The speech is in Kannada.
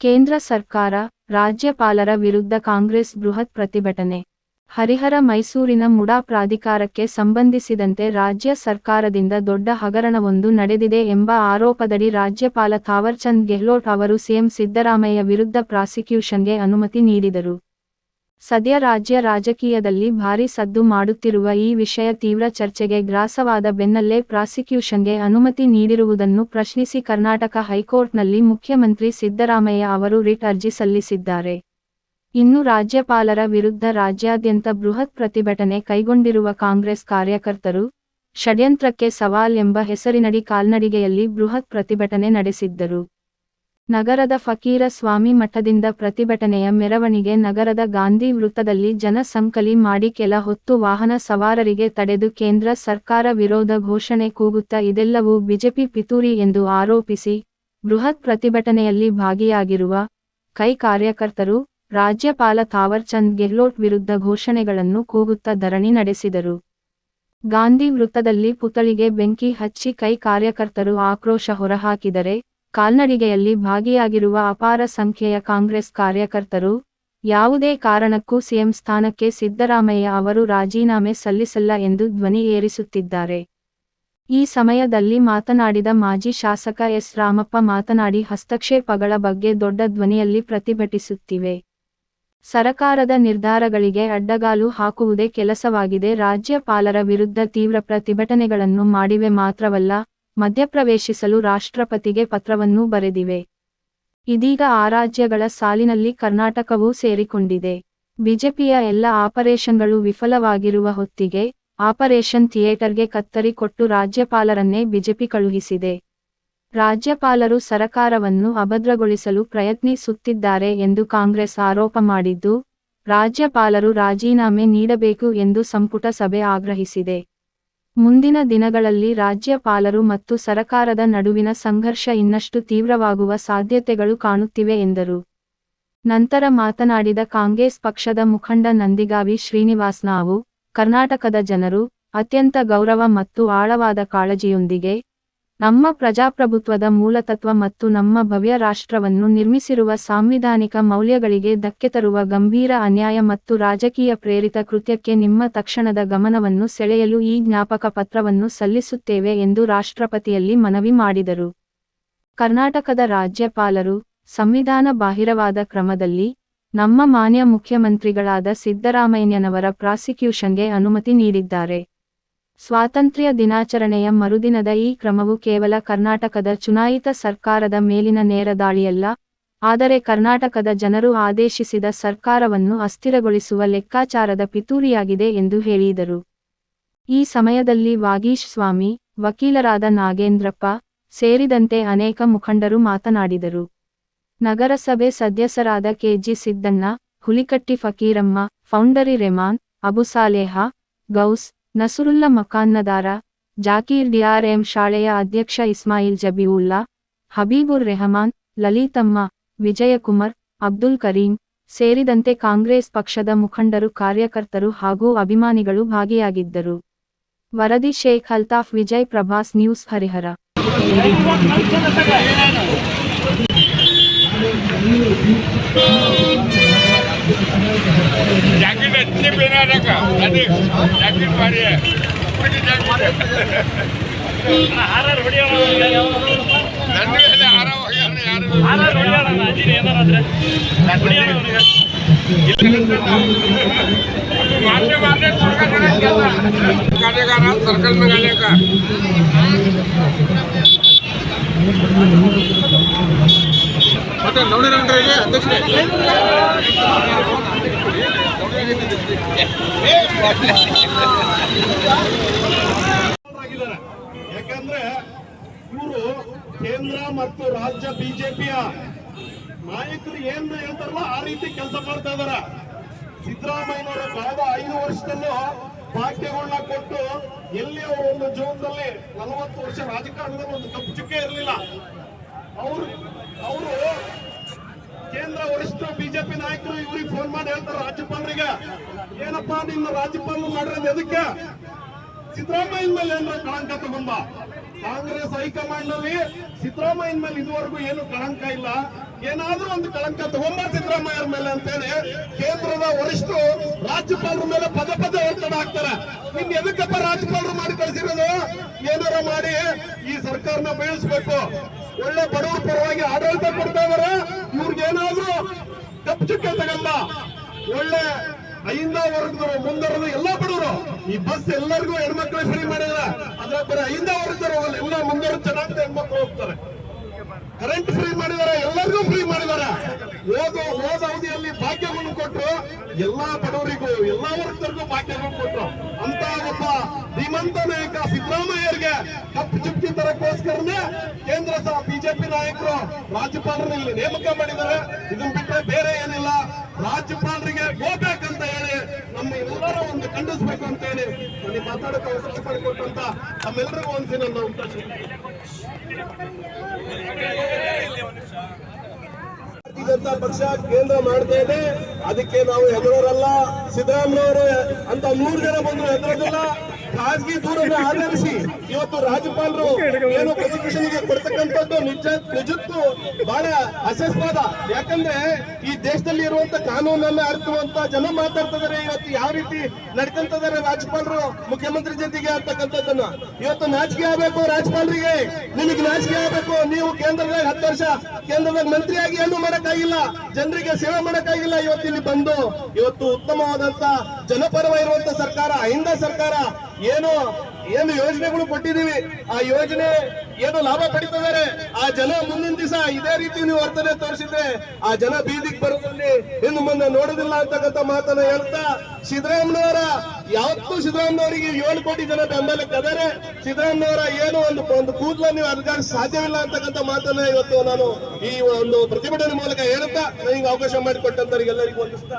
ಕೇಂದ್ರ ಸರ್ಕಾರ, ರಾಜ್ಯಪಾಲರ ವಿರುದ್ಧ ಕಾಂಗ್ರೆಸ್ ಬೃಹತ್ ಪ್ರತಿಭಟನೆ. ಹರಿಹರ ಮೈಸೂರಿನ ಮುಡಾ ಪ್ರಾಧಿಕಾರಕ್ಕೆ ಸಂಬಂಧಿಸಿದಂತೆ ರಾಜ್ಯ ಸರ್ಕಾರದಿಂದ ದೊಡ್ಡ ಹಗರಣವೊಂದು ನಡೆದಿದೆ ಎಂಬ ಆರೋಪದಡಿ ರಾಜ್ಯಪಾಲ ಥಾವರ್ಚಂದ್ ಗೆಹ್ಲೋಟ್ ಅವರು ಸಿಎಂ ಸಿದ್ದರಾಮಯ್ಯ ವಿರುದ್ಧ ಪ್ರಾಸಿಕ್ಯೂಷನ್ಗೆ ಅನುಮತಿ ನೀಡಿದರು. ಸದ್ಯ ರಾಜ್ಯ ರಾಜಕೀಯದಲ್ಲಿ ಭಾರಿ ಸದ್ದು ಮಾಡುತ್ತಿರುವ ಈ ವಿಷಯ ತೀವ್ರ ಚರ್ಚೆಗೆ ಗ್ರಾಸವಾದ ಬೆನ್ನಲ್ಲೇ ಪ್ರಾಸಿಕ್ಯೂಷನ್ಗೆ ಅನುಮತಿ ನೀಡಿರುವುದನ್ನು ಪ್ರಶ್ನಿಸಿ ಕರ್ನಾಟಕ ಹೈಕೋರ್ಟ್ನಲ್ಲಿ ಮುಖ್ಯಮಂತ್ರಿ ಸಿದ್ದರಾಮಯ್ಯ ಅವರು ರಿಟ್ ಅರ್ಜಿ ಸಲ್ಲಿಸಿದ್ದಾರೆ. ಇನ್ನು ರಾಜ್ಯಪಾಲರ ವಿರುದ್ಧ ರಾಜ್ಯಾದ್ಯಂತ ಬೃಹತ್ ಪ್ರತಿಭಟನೆ ಕೈಗೊಂಡಿರುವ ಕಾಂಗ್ರೆಸ್ ಕಾರ್ಯಕರ್ತರು ಷಡ್ಯಂತ್ರಕ್ಕೆ ಸವಾಲ್ ಎಂಬ ಹೆಸರಿನಡಿ ಕಾಲ್ನಡಿಗೆಯಲ್ಲಿ ಬೃಹತ್ ಪ್ರತಿಭಟನೆ ನಡೆಸಿದ್ದರು. ನಗರದ ಫಕೀರ ಸ್ವಾಮಿ ಮಠದಿಂದ ಪ್ರತಿಭಟನೆಯ ಮೆರವಣಿಗೆ ನಗರದ ಗಾಂಧಿ ವೃತ್ತದಲ್ಲಿ ಜನಸಂಕಲಿ ಮಾಡಿ ಕೆಲ ಹೊತ್ತು ವಾಹನ ಸವಾರರಿಗೆ ತಡೆದು ಕೇಂದ್ರ ಸರ್ಕಾರ ವಿರೋಧ ಘೋಷಣೆ ಕೂಗುತ್ತಾ ಇದೆಲ್ಲವೂ ಬಿಜೆಪಿ ಪಿತೂರಿ ಎಂದು ಆರೋಪಿಸಿ ಬೃಹತ್ ಪ್ರತಿಭಟನೆಯಲ್ಲಿ ಭಾಗಿಯಾಗಿರುವ ಕೈ ಕಾರ್ಯಕರ್ತರು ರಾಜ್ಯಪಾಲ ಥಾವರ್ಚಂದ್ ಗೆಹ್ಲೋಟ್ ವಿರುದ್ಧ ಘೋಷಣೆಗಳನ್ನು ಕೂಗುತ್ತಾ ಧರಣಿ ನಡೆಸಿದರು. ಗಾಂಧಿ ವೃತ್ತದಲ್ಲಿ ಪುತಳಿಗೆ ಬೆಂಕಿ ಹಚ್ಚಿ ಕೈ ಕಾರ್ಯಕರ್ತರು ಆಕ್ರೋಶ ಹೊರಹಾಕಿದರೆ ಕಾಲ್ನಡಿಗೆಯಲ್ಲಿ ಭಾಗಿಯಾಗಿರುವ ಅಪಾರ ಸಂಖ್ಯೆಯ ಕಾಂಗ್ರೆಸ್ ಕಾರ್ಯಕರ್ತರು, ಯಾವುದೇ ಕಾರಣಕ್ಕೂ ಸಿಎಂ ಸ್ಥಾನಕ್ಕೆ ಸಿದ್ದರಾಮಯ್ಯ ಅವರು ರಾಜೀನಾಮೆ ಸಲ್ಲಿಸಲ್ಲ ಎಂದು ಧ್ವನಿ ಏರಿಸುತ್ತಿದ್ದಾರೆ. ಈ ಸಮಯದಲ್ಲಿ ಮಾತನಾಡಿದ ಮಾಜಿ ಶಾಸಕ ಎಸ್ ರಾಮಪ್ಪ ಮಾತನಾಡಿ ಹಸ್ತಕ್ಷೇಪಗಳ ಬಗ್ಗೆ ದೊಡ್ಡ ಧ್ವನಿಯಲ್ಲಿ ಪ್ರತಿಭಟಿಸುತ್ತಿವೆ. ಸರಕಾರದ ನಿರ್ಧಾರಗಳಿಗೆ ಅಡ್ಡಗಾಲು ಹಾಕುವುದೇ ಕೆಲಸವಾಗಿದೆ. ರಾಜ್ಯಪಾಲರ ವಿರುದ್ಧ ತೀವ್ರ ಪ್ರತಿಭಟನೆಗಳನ್ನು ಮಾಡಿವೆ ಮಾತ್ರವಲ್ಲ ಮಧ್ಯಪ್ರವೇಶಿಸಲು ರಾಷ್ಟ್ರಪತಿಗೆ ಪತ್ರವನ್ನೂ ಬರೆದಿವೆ. ಇದೀಗ ಆ ರಾಜ್ಯಗಳ ಸಾಲಿನಲ್ಲಿ ಕರ್ನಾಟಕವೂ ಸೇರಿಕೊಂಡಿದೆ. ಬಿಜೆಪಿಯ ಎಲ್ಲ ಆಪರೇಷನ್ಗಳು ವಿಫಲವಾಗಿರುವ ಹೊತ್ತಿಗೆ ಆಪರೇಷನ್ ಥಿಯೇಟರ್ಗೆ ಕತ್ತರಿ ಕೊಟ್ಟು ರಾಜ್ಯಪಾಲರನ್ನೇ ಬಿಜೆಪಿ ಕಳುಹಿಸಿದೆ. ರಾಜ್ಯಪಾಲರು ಸರಕಾರವನ್ನು ಅಭದ್ರಗೊಳಿಸಲು ಪ್ರಯತ್ನಿಸುತ್ತಿದ್ದಾರೆ ಎಂದು ಕಾಂಗ್ರೆಸ್ ಆರೋಪ ಮಾಡಿದ್ದು, ರಾಜ್ಯಪಾಲರು ರಾಜೀನಾಮೆ ನೀಡಬೇಕು ಎಂದು ಸಂಪುಟ ಸಭೆ ಆಗ್ರಹಿಸಿದೆ. ಮುಂದಿನ ದಿನಗಳಲ್ಲಿ ರಾಜ್ಯಪಾಲರು ಮತ್ತು ಸರಕಾರದ ನಡುವಿನ ಸಂಘರ್ಷ ಇನ್ನಷ್ಟು ತೀವ್ರವಾಗುವ ಸಾಧ್ಯತೆಗಳು ಕಾಣುತ್ತಿವೆ ಎಂದರು. ನಂತರ ಮಾತನಾಡಿದ ಕಾಂಗ್ರೆಸ್ ಪಕ್ಷದ ಮುಖಂಡ ನಂದಿಗಾವಿ ಶ್ರೀನಿವಾಸ್ ನಾವು, ಕರ್ನಾಟಕದ ಜನರು, ಅತ್ಯಂತ ಗೌರವ ಮತ್ತು ಆಳವಾದ ಕಾಳಜಿಯೊಂದಿಗೆ ನಮ್ಮ ಪ್ರಜಾಪ್ರಭುತ್ವದ ಮೂಲತತ್ವ ಮತ್ತು ನಮ್ಮ ಭವ್ಯ ರಾಷ್ಟ್ರವನ್ನು ನಿರ್ಮಿಸಿರುವ ಸಾಂವಿಧಾನಿಕ ಮೌಲ್ಯಗಳಿಗೆ ಧಕ್ಕೆ ತರುವ ಗಂಭೀರ ಅನ್ಯಾಯ ಮತ್ತು ರಾಜಕೀಯ ಪ್ರೇರಿತ ಕೃತ್ಯಕ್ಕೆ ನಿಮ್ಮ ತಕ್ಷಣದ ಗಮನವನ್ನು ಸೆಳೆಯಲು ಈ ಜ್ಞಾಪಕ ಪತ್ರವನ್ನು ಸಲ್ಲಿಸುತ್ತೇವೆ ಎಂದು ರಾಷ್ಟ್ರಪತಿಯಲ್ಲಿ ಮನವಿ ಮಾಡಿದರು. ಕರ್ನಾಟಕದ ರಾಜ್ಯಪಾಲರು ಸಂವಿಧಾನ ಬಾಹಿರವಾದ ಕ್ರಮದಲ್ಲಿ ನಮ್ಮ ಮಾನ್ಯ ಮುಖ್ಯಮಂತ್ರಿಗಳಾದ ಸಿದ್ದರಾಮಯ್ಯನವರ ಪ್ರಾಸಿಕ್ಯೂಷನ್ಗೆ ಅನುಮತಿ ನೀಡಿದ್ದಾರೆ. ಸ್ವಾತಂತ್ರ್ಯ ದಿನಾಚರಣೆಯ ಮರುದಿನದ ಈ ಕ್ರಮವು ಕೇವಲ ಕರ್ನಾಟಕದ ಚುನಾಯಿತ ಸರ್ಕಾರದ ಮೇಲಿನ ನೇರ ದಾಳಿಯಲ್ಲ, ಆದರೆ ಕರ್ನಾಟಕದ ಜನರು ಆದೇಶಿಸಿದ ಸರ್ಕಾರವನ್ನು ಅಸ್ಥಿರಗೊಳಿಸುವ ಲೆಕ್ಕಾಚಾರದ ಪಿತೂರಿಯಾಗಿದೆ ಎಂದು ಹೇಳಿದರು. ಈ ಸಮಯದಲ್ಲಿ ವಾಗೀಶ್ ಸ್ವಾಮಿ, ವಕೀಲರಾದ ನಾಗೇಂದ್ರಪ್ಪ ಸೇರಿದಂತೆ ಅನೇಕ ಮುಖಂಡರು ಮಾತನಾಡಿದರು. ನಗರಸಭೆ ಸದಸ್ಯರಾದ K G Siddanna, Hulikatti Fakiramma, foundry Rehman Abusaleha Gous Nasurulla Makannadara, Jakir D R M ಶಾಲೆಯ ಅಧ್ಯಕ್ಷ ಇಸ್ಮಾಯಿಲ್ ಜಬೀವುಲ್ಲಾ, ಹಬೀಬುರ್ ರೆಹಮಾನ್, ಲಲಿತಮ್ಮ, ವಿಜಯಕುಮಾರ್, ಅಬ್ದುಲ್ ಕರೀಂ ಸೇರಿದಂತೆ ಕಾಂಗ್ರೆಸ್ ಪಕ್ಷದ ಮುಖಂಡರು, ಕಾರ್ಯಕರ್ತರು ಹಾಗೂ ಅಭಿಮಾನಿಗಳು ಭಾಗಿಯಾಗಿದ್ದರು. ವರದಿ ಶೇಖ್ ಅಲ್ತಾಫ್, ವಿಜಯ್ ಪ್ರಭಾಸ್, ನ್ಯೂಸ್ ಹರಿಹರ. जॅकेट अच्छे पहना रखा अरे जॅकेट भारी है कोणती जॅकेट ನನ್ನ ಮೇಲೆ ಹಾರ ಹೋಗ್ಯಾರ ಯಾರು मारले मारले कार्यकाळ सर्कल में गाने का ಮತ್ತೆ ನೋಡಿರಂದ್ರೆ ಅಧ್ಯಕ್ಷರೇ? ಯಾಕಂದ್ರೆ ಇವರು ಕೇಂದ್ರ ಮತ್ತು ರಾಜ್ಯ ಬಿಜೆಪಿಯ ನಾಯಕರು ಏನ್ ಹೇಳ್ತಾರಲ್ಲ ಆ ರೀತಿ ಕೆಲಸ ಮಾಡ್ತಾ ಇದಾರ. ಸಿದ್ದರಾಮಯ್ಯನವರು ಕಳೆದ ಐದು ವರ್ಷದಲ್ಲೂ ಭಾಗ್ಯಗಳನ್ನ ಕೊಟ್ಟು ಎಲ್ಲಿ ಅವರು ಒಂದು ಜೀವನದಲ್ಲಿ ನಲವತ್ತು ವರ್ಷ ರಾಜಕಾರಣದಲ್ಲಿ ಒಂದು ಕಪ್ಪು ಚುಕ್ಕೆ ಇರಲಿಲ್ಲ. ಅವರು ಅವರು ಕೇಂದ್ರ ವರಿಷ್ಠ ಬಿಜೆಪಿ ನಾಯಕರು ಇವ್ರಿಗೆ ಫೋನ್ ಮಾಡಿ ಹೇಳ್ತಾರೆ ರಾಜ್ಯಪಾಲರಿಗೆ. ಏನಪ್ಪಾ ನಿನ್ನ ರಾಜ್ಯಪಾಲರು ಮಾಡಿರೋದು ಎದಕ್ಕೆ? ಸಿದ್ದರಾಮಯ್ಯನ ಮೇಲೆ ಏನೋ ಕಳಂಕ ತಗೊಂಬ. ಕಾಂಗ್ರೆಸ್ ಹೈಕಮಾಂಡ್ನಲ್ಲಿ ಸಿದ್ದರಾಮಯ್ಯನ ಮೇಲೆ ಇದುವರೆಗೂ ಏನು ಕಳಂಕ ಇಲ್ಲ. ಏನಾದ್ರೂ ಒಂದು ಕಳಂಕ ತಗೊಂಬ ಸಿದ್ದರಾಮಯ್ಯ ಮೇಲೆ ಅಂತೇಳಿ ಕೇಂದ್ರದ ವರಿಷ್ಠರು ರಾಜ್ಯಪಾಲರ ಮೇಲೆ ಪದ ಪದ ಒತ್ತಡ ಹಾಕ್ತಾರೆ. ನಿನ್ ಎದಕ್ಕಪ್ಪ ರಾಜ್ಯಪಾಲರು ಮಾಡಿ ಕಳಿಸಿರೋದು? ಏನಾರ ಮಾಡಿ ಈ ಸರ್ಕಾರನ ಬೀಳಿಸ್ಬೇಕು. ಒಳ್ಳೆ ಬಡವರ ಪರವಾಗಿ ಆಡಳಿತ ಕೊಡ್ತಾ ಇದಾರೆ. ಇವ್ರಿಗೆ ಏನಾದ್ರು ಕಪ್ಪು ಚುಕ್ಕೆ ತಗಲ್ಲ ಒಳ್ಳೆ ಐಂದ ವರ್ಗದವರು, ಮುಂದರದು ಎಲ್ಲಾ ಬಡವರು. ಈ ಬಸ್ ಎಲ್ಲರಿಗೂ ಹೆಣ್ಮಕ್ಳು ಫ್ರೀ ಮಾಡಿದ್ರೆ. ಅದ್ರ ಬರೀ ಐಂದ ವರ್ಗದವರು ಎಲ್ಲ ಮುಂದರ ಚೆನ್ನಾಗಿ ಹೆಣ್ಮಕ್ಳು ಹೋಗ್ತಾರೆ. ಕರೆಂಟ್ ಫ್ರೀ ಮಾಡಿದಾರೆ, ಎಲ್ಲರಿಗೂ ಫ್ರೀ ಮಾಡಿದಾರೆ. ಓದು, ಓದ ಅವಧಿಯಲ್ಲಿ ಭಾಗ್ಯವನ್ನು ಕೊಟ್ಟರು ಎಲ್ಲಾ ಬಡವರಿಗೂ, ಎಲ್ಲಾ ವರ್ಗದವರಿಗೂ ಭಾಗ್ಯವನ್ನು ಕೊಟ್ಟರು ಅಂತ ಧೀಮಂತ ನಾಯಕ ಸಿದ್ದರಾಮಯ್ಯರಿಗೆ ಕಪ್ಪು ಚುಕ್ಕಿ ತರಕ್ಕೋಸ್ಕರನೇ ಕೇಂದ್ರ ಸಹ ಬಿಜೆಪಿ ನಾಯಕರು ರಾಜ್ಯಪಾಲರನ್ನ ಇಲ್ಲಿ ನೇಮಕ ಮಾಡಿದ್ದಾರೆ. ಇದನ್ನ ಬಿಟ್ಟರೆ ಬೇರೆ ಏನಿಲ್ಲ. ರಾಜ್ಯಪಾಲರಿಗೆ ಹೋಗ್ಬೇಕಂತ ಹೇಳಿ ನಮ್ಮ ಎಲ್ಲರ ಒಂದು ಖಂಡಿಸ್ಬೇಕು ಅಂತ ಹೇಳಿ ನನಗೆ ಮಾತಾಡಕ್ಕೆ ಅವಕಾಶ ಮಾಡಿಕೊಟ್ಟಂತ ನಮ್ಮೆಲ್ಲರಿಗೂ ಅವಕಾಶ. ಭಾರತೀಯ ಜನತಾ ಪಕ್ಷ ಕೇಂದ್ರ ಮಾಡ್ತಾ ಇದೆ. ಅದಕ್ಕೆ ನಾವು ಹೆದರೋರಲ್ಲ. ಸಿದ್ದರಾಮಯ್ಯವರು ಅಂತ ನೂರು ಜನ ಬಂದ್ರು ಹೆದರೋದಿಲ್ಲ. ಖಾಸಗಿ ದೂರನ್ನ ಆಧರಿಸಿ ಇವತ್ತು ರಾಜ್ಯಪಾಲರು ಏನು ಗೆ ಕೊಡ್ತಕ್ಕಂಥದ್ದು ನಿಜ ನಿಜಕ್ಕೂ ಬಹಳ ಅಸಸ್ವಾದ ಯಾಕಂದ್ರೆ ಈ ದೇಶದಲ್ಲಿ ಇರುವಂತ ಕಾನೂನನ್ನ ಅರ್ಥವಂತ ಜನ ಮಾತಾಡ್ತಿದ್ದಾರೆ. ಇವತ್ತು ಯಾವ ರೀತಿ ನಡ್ಕೊಂತಿದ್ದಾರೆ ರಾಜ್ಯಪಾಲರು ಮುಖ್ಯಮಂತ್ರಿ ಜೊತೆಗೆ ಅಂತಕ್ಕಂಥದ್ದನ್ನ. ಇವತ್ತು ನಾಚಿಕೆ ಆಗ್ಬೇಕು ರಾಜ್ಯಪಾಲರಿಗೆ. ನಿಮಗೆ ನಾಚಿಕೆ ಆಗ್ಬೇಕು. ನೀವು ಕೇಂದ್ರದಾಗ ಹತ್ತು ವರ್ಷ ಕೇಂದ್ರದಾಗ ಮಂತ್ರಿಯಾಗಿ ಏನು ಮಾಡಕ್ಕಾಗಿಲ್ಲ, ಜನರಿಗೆ ಸೇವೆ ಮಾಡಕ್ಕಾಗಿಲ್ಲ ಇವತ್ತು ಇಲ್ಲಿ ಬಂದು. ಇವತ್ತು ಉತ್ತಮವಾದಂತ ಜನಪರವಾಗಿರುವಂತ ಸರ್ಕಾರ, ಅಹಿಂದ ಸರ್ಕಾರ, ಏನು ಏನು ಯೋಜನೆಗಳು ಕೊಟ್ಟಿದ್ದೀವಿ? ಆ ಯೋಜನೆ ಏನು ಲಾಭ ಪಡಿತಿದ್ದಾರೆ? ಆ ಜನ ಮುಂದಿನ ದಿವಸ ಇದೇ ರೀತಿ ನೀವು ವರ್ತನೆ ತೋರಿಸಿದ್ರೆ ಆ ಜನ ಬೀದಿಗೆ ಬರೋದ್ರಲ್ಲಿ ಇನ್ನು ಮುಂದೆ ನೋಡೋದಿಲ್ಲ ಅಂತಕ್ಕಂಥ ಮಾತನ್ನ ಹೇಳ್ತಾ ಸಿದ್ದರಾಮನವರ ಯಾವತ್ತೂ ಸಿದ್ದರಾಮನವರಿಗೆ ಏಳು ಕೋಟಿ ಜನ ಬೆಂಬಲಕ್ಕಿದ್ದಾರೆ ಸಿದ್ದರಾಮಯ್ಯವರ ಏನು ಒಂದು ಒಂದು ಕೂದಲ ನೀವು ಅದಕ್ಕಾಗಿ ಸಾಧ್ಯವಿಲ್ಲ ಅಂತಕ್ಕಂಥ ಮಾತನ್ನ ಇವತ್ತು ನಾನು ಈ ಒಂದು ಪ್ರತಿಭಟನೆ ಮೂಲಕ ಹೇಳುತ್ತಾ, ನನಗೆ ಅವಕಾಶ ಮಾಡಿಕೊಟ್ಟಂತವರಿಗೆಲ್ಲರಿಗೂ ವಂದಿಸ್ತಾ